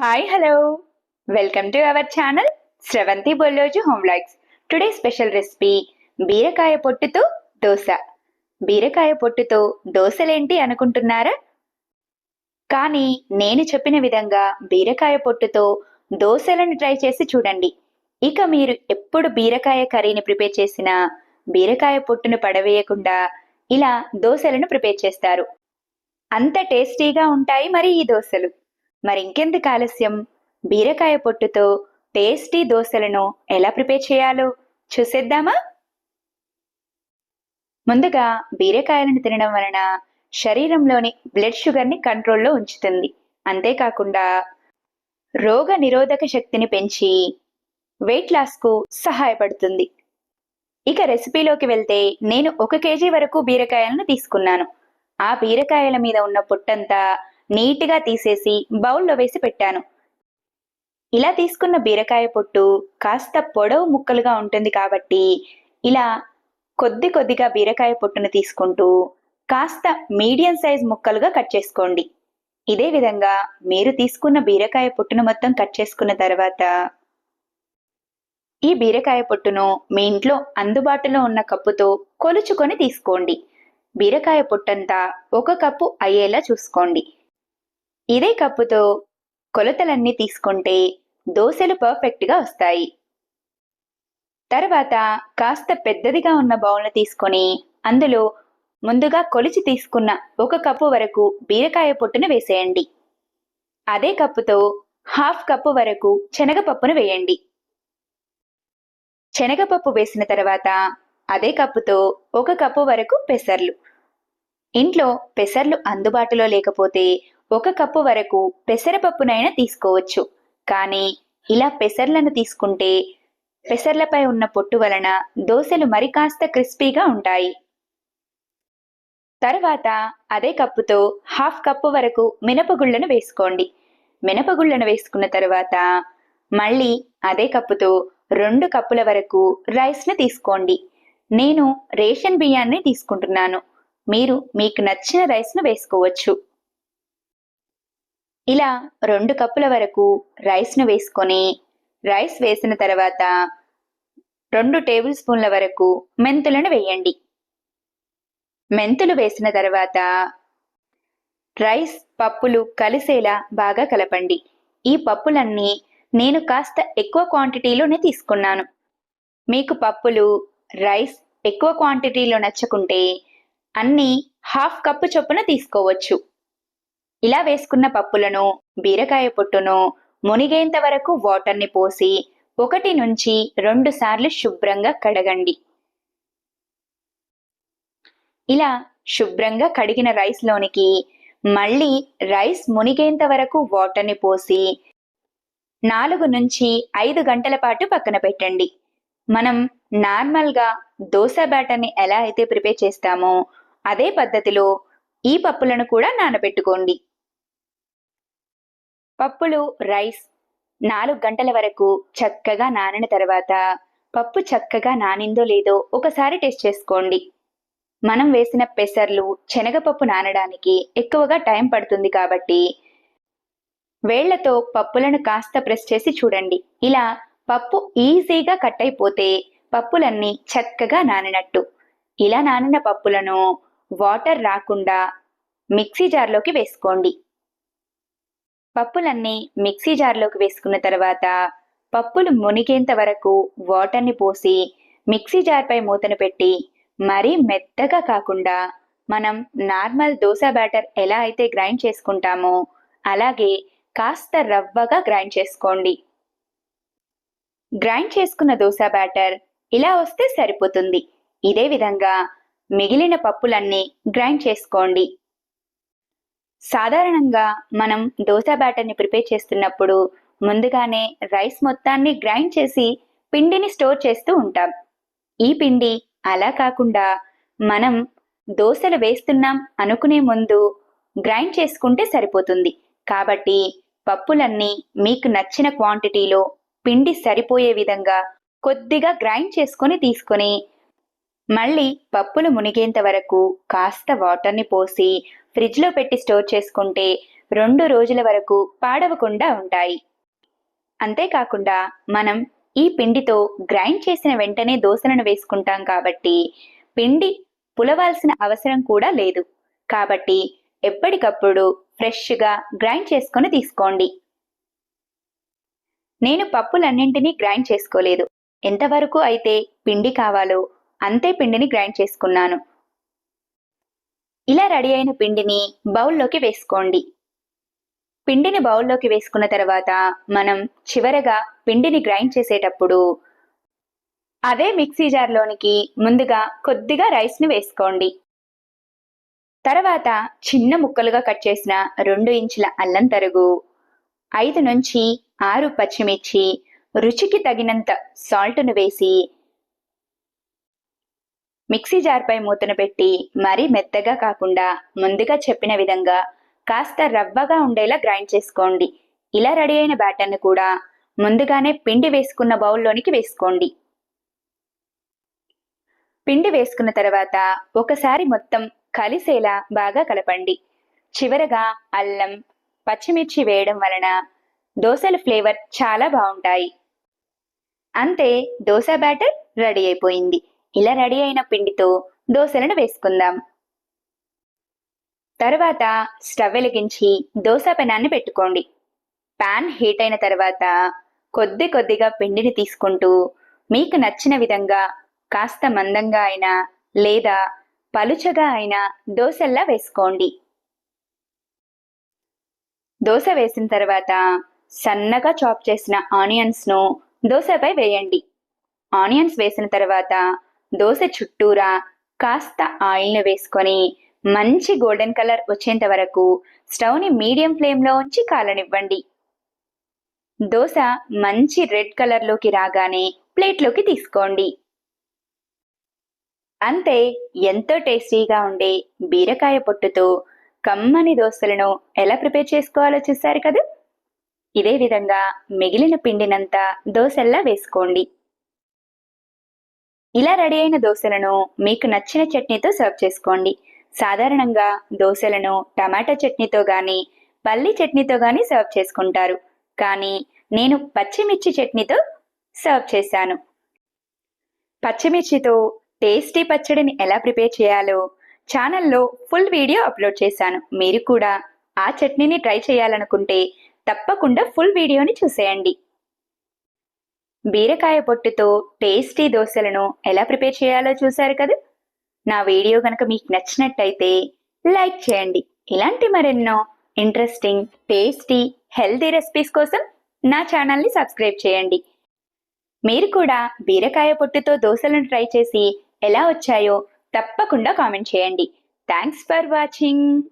Hi hello welcome to our channel Sravanthi Bolloju home vlogs today special recipe బీరకాయ పొట్టుతో దోశ. బీరకాయ పొట్టుతో దోశలేంటి అనుకుంటున్నారా? కానీ నేను చెప్పిన విధంగా బీరకాయ పొట్టుతో దోశలను ట్రై చేసి చూడండి. ఇక మీరు ఎప్పుడు బీరకాయ కర్రీని ప్రిపేర్ చేసినా బీరకాయ పొట్టును పడవేయకుండా ఇలా దోశలను ప్రిపేర్ చేస్తారు. అంత టేస్టీగా ఉంటాయి మరి ఈ దోశలు. మరింకెందుకు ఆలస్యం? బీరకాయ పొట్టుతో టేస్టీ దోశలను ఎలా ప్రిపేర్ చేయాలో చూసేద్దామా? ముందుగా బీరకాయలను తినడం వలన శరీరంలోని బ్లడ్ షుగర్ని కంట్రోల్లో ఉంచుతుంది. అంతేకాకుండా రోగ నిరోధక శక్తిని పెంచి వెయిట్ లాస్కు సహాయపడుతుంది. ఇక రెసిపీలోకి వెళ్తే నేను ఒక కేజీ వరకు బీరకాయలను తీసుకున్నాను. ఆ బీరకాయల మీద ఉన్న పొట్టంతా నీట్గా తీసేసి బౌల్లో వేసి పెట్టాను. ఇలా తీసుకున్న బీరకాయ పొట్టు కాస్త పొడవు ముక్కలుగా ఉంటుంది కాబట్టి ఇలా కొద్ది కొద్దిగా బీరకాయ పొట్టును తీసుకుంటూ కాస్త మీడియం సైజ్ ముక్కలుగా కట్ చేసుకోండి. ఇదే విధంగా మీరు తీసుకున్న బీరకాయ పొట్టును మొత్తం కట్ చేసుకున్న తర్వాత ఈ బీరకాయ పొట్టును మీ ఇంట్లో అందుబాటులో ఉన్న కప్పుతో కొలుచుకొని తీసుకోండి. బీరకాయ పొట్టంతా ఒక కప్పు అయ్యేలా చూసుకోండి. ఇదే కప్పుతో కొలతలన్నీ తీసుకుంటే దోశలు పర్ఫెక్ట్గా వస్తాయి. తర్వాత కాస్త పెద్దదిగా ఉన్న బౌల్ను తీసుకొని అందులో ముందుగా కొలిచి తీసుకున్న ఒక కప్పు వరకు బీరకాయ పొట్టును వేసేయండి. అదే కప్పుతో హాఫ్ కప్పు వరకు శనగపప్పును వేయండి. శనగపప్పు వేసిన తర్వాత అదే కప్పుతో ఒక కప్పు వరకు పెసర్లు. ఇంట్లో పెసర్లు అందుబాటులో లేకపోతే ఒక కప్పు వరకు పెసరపప్పునైనా తీసుకోవచ్చు. కానీ ఇలా పెసర్లను తీసుకుంటే పెసర్లపై ఉన్న పొట్టు వలన దోశలు మరి కాస్త క్రిస్పీగా ఉంటాయి. తర్వాత అదే కప్పుతో హాఫ్ కప్పు వరకు మినపగుళ్ళను వేసుకోండి. మినపగుళ్ళను వేసుకున్న తర్వాత మళ్ళీ అదే కప్పుతో రెండు కప్పుల వరకు రైస్ను తీసుకోండి. నేను రేషన్ బియ్యాన్ని తీసుకుంటున్నాను. మీరు మీకు నచ్చిన రైస్ను వేసుకోవచ్చు. ఇలా రెండు కప్పుల వరకు రైస్ను వేసుకొని రైస్ వేసిన తర్వాత రెండు టేబుల్ స్పూన్ల వరకు మెంతులను వేయండి. మెంతులు వేసిన తర్వాత రైస్ పప్పులు కలిసేలా బాగా కలపండి. ఈ పప్పులన్నీ నేను కాస్త ఎక్కువ క్వాంటిటీలోనే తీసుకున్నాను. మీకు పప్పులు రైస్ ఎక్కువ క్వాంటిటీలో నచ్చకుంటే అన్నీ హాఫ్ కప్పు చొప్పున తీసుకోవచ్చు. ఇలా వేసుకున్న పప్పులను బీరకాయ పొట్టును మునిగేంత వరకు వాటర్ని పోసి ఒకటి నుంచి రెండు సార్లు శుభ్రంగా కడగండి. ఇలా శుభ్రంగా కడిగిన రైస్లోనికి మళ్ళీ రైస్ మునిగేంత వరకు వాటర్ని పోసి నాలుగు నుంచి ఐదు గంటల పాటు పక్కన పెట్టండి. మనం నార్మల్గా దోశ బ్యాటర్ని ఎలా అయితే ప్రిపేర్ చేస్తామో అదే పద్ధతిలో ఈ పప్పులను కూడా నానబెట్టుకోండి. పప్పులు రైస్ నాలుగు గంటల వరకు చక్కగా నానిన తర్వాత పప్పు చక్కగా నానిందో లేదో ఒకసారి టెస్ట్ చేసుకోండి. మనం వేసిన పెసర్లు శనగపప్పు నానడానికి ఎక్కువగా టైం పడుతుంది కాబట్టి వేళ్ళతో పప్పులను కాస్త ప్రెస్ చేసి చూడండి. ఇలా పప్పు ఈజీగా కట్ అయిపోతే పప్పులన్నీ చక్కగా నానినట్టు. ఇలా నానిన పప్పులను వాటర్ రాకుండా మిక్సీ జార్లోకి వేసుకోండి. పప్పులన్నీ మిక్సీ జార్లోకి వేసుకున్న తర్వాత పప్పులు మునిగేంత వరకు వాటర్ని పోసి మిక్సీ జార్పై మూతను పెట్టి మరీ మెత్తగా కాకుండా మనం నార్మల్ దోశ బ్యాటర్ ఎలా అయితే గ్రైండ్ చేసుకుంటామో అలాగే కాస్త రవ్వగా గ్రైండ్ చేసుకోండి. గ్రైండ్ చేసుకున్న దోశ బ్యాటర్ ఇలా వస్తే సరిపోతుంది. ఇదే విధంగా మిగిలిన పప్పులన్నీ గ్రైండ్ చేసుకోండి. సాధారణంగా మనం దోశ బ్యాటర్ని ప్రిపేర్ చేస్తున్నప్పుడు ముందుగానే రైస్ మొత్తాన్ని గ్రైండ్ చేసి పిండిని స్టోర్ చేస్తూ ఉంటాం. ఈ పిండి అలా కాకుండా మనం దోశలు వేస్తున్నాం అనుకునే ముందు గ్రైండ్ చేసుకుంటే సరిపోతుంది. కాబట్టి పప్పులన్నీ మీకు నచ్చిన క్వాంటిటీలో పిండి సరిపోయే విధంగా కొద్దిగా గ్రైండ్ చేసుకొని తీసుకొని మళ్ళీ పప్పులు మునిగేంత వరకు కాస్త వాటర్ని పోసి ఫ్రిడ్జ్లో పెట్టి స్టోర్ చేసుకుంటే రెండు రోజుల వరకు పాడవకుండా ఉంటాయి. అంతేకాకుండా మనం ఈ పిండితో గ్రైండ్ చేసిన వెంటనే దోశలను వేసుకుంటాం కాబట్టి పిండి పులవాల్సిన అవసరం కూడా లేదు. కాబట్టి ఎప్పటికప్పుడు ఫ్రెష్గా గ్రైండ్ చేసుకొని తీసుకోండి. నేను పప్పులన్నింటినీ గ్రైండ్ చేసుకోలేదు. ఎంతవరకు అయితే పిండి కావాలో అంతే పిండిని గ్రైండ్ చేసుకున్నాను. ఇలా రెడీ అయిన పిండిని బౌల్లోకి వేసుకోండి. పిండిని బౌల్లోకి వేసుకున్న తర్వాత మనం చివరగా పిండిని గ్రైండ్ చేసేటప్పుడు అదే మిక్సీ జార్లోనికి ముందుగా కొద్దిగా రైస్ని వేసుకోండి. తర్వాత చిన్న ముక్కలుగా కట్ చేసిన రెండు ఇంచుల అల్లం తరుగు ఐదు నుంచి ఆరు పచ్చిమిర్చి రుచికి తగినంత సాల్ట్ను వేసి మిక్సీ జార్పై మూతను పెట్టి మరీ మెత్తగా కాకుండా ముందుగా చెప్పిన విధంగా కాస్త రవ్వగా ఉండేలా గ్రైండ్ చేసుకోండి. ఇలా రెడీ అయిన బ్యాటర్ను కూడా ముందుగానే పిండి వేసుకున్న బౌల్లోనికి వేసుకోండి. పిండి వేసుకున్న తర్వాత ఒకసారి మొత్తం కలిసేలా బాగా కలపండి. చివరగా అల్లం పచ్చిమిర్చి వేయడం వలన దోశల ఫ్లేవర్ చాలా బాగుంటాయి. అంతే దోశ బ్యాటర్ రెడీ అయిపోయింది. ఇలా రెడీ అయిన పిండితో దోశలను వేసుకుందాం. తర్వాత స్టవ్ వెలిగించి దోశ పెనాన్ని పెట్టుకోండి. పాన్ హీట్ అయిన తర్వాత కొద్ది కొద్దిగా పిండిని తీసుకుంటూ మీకు నచ్చిన విధంగా కాస్త మందంగా అయినా లేదా పలుచగా అయినా దోశల్లా వేసుకోండి. దోశ వేసిన తర్వాత సన్నగా చాప్ చేసిన ఆనియన్స్ను దోశపై వేయండి. ఆనియన్స్ వేసిన తర్వాత దోశ చుట్టూరా కాస్త ఆయిల్ని వేసుకొని మంచి గోల్డెన్ కలర్ వచ్చేంత వరకు స్టవ్ని మీడియం ఫ్లేమ్లో ఉంచి కాలనివ్వండి. దోశ మంచి రెడ్ కలర్లోకి రాగానే ప్లేట్లోకి తీసుకోండి. అంతే ఎంతో టేస్టీగా ఉండే బీరకాయ పొట్టుతో కమ్మని దోశలను ఎలా ప్రిపేర్ చేసుకోవాలో చూసారు కదా? ఇదే విధంగా మిగిలిన పిండినంతా దోశల్లా వేసుకోండి. ఇలా రెడీ అయిన దోశలను మీకు నచ్చిన చట్నీతో సర్వ్ చేసుకోండి. సాధారణంగా దోశలను టమాటా చట్నీతో కానీ పల్లి చట్నీతో కానీ సర్వ్ చేసుకుంటారు. కానీ నేను పచ్చిమిర్చి చట్నీతో సర్వ్ చేశాను. పచ్చిమిర్చితో టేస్టీ పచ్చడిని ఎలా ప్రిపేర్ చేయాలో ఛానల్లో ఫుల్ వీడియో అప్లోడ్ చేశాను. మీరు కూడా ఆ చట్నీని ట్రై చేయాలనుకుంటే తప్పకుండా ఫుల్ వీడియోని చూసేయండి. బీరకాయ పొట్టుతో టేస్టీ దోశలను ఎలా ప్రిపేర్ చేయాలో చూశారు కదా? నా వీడియో కనుక మీకు నచ్చినట్టయితే లైక్ చేయండి. ఇలాంటి మరెన్నో ఇంట్రెస్టింగ్ టేస్టీ హెల్తీ రెసిపీస్ కోసం నా ఛానల్ని సబ్స్క్రైబ్ చేయండి. మీరు కూడా బీరకాయ పొట్టుతో దోశలను ట్రై చేసి ఎలా వచ్చాయో తప్పకుండా కామెంట్ చేయండి. Thanks for watching.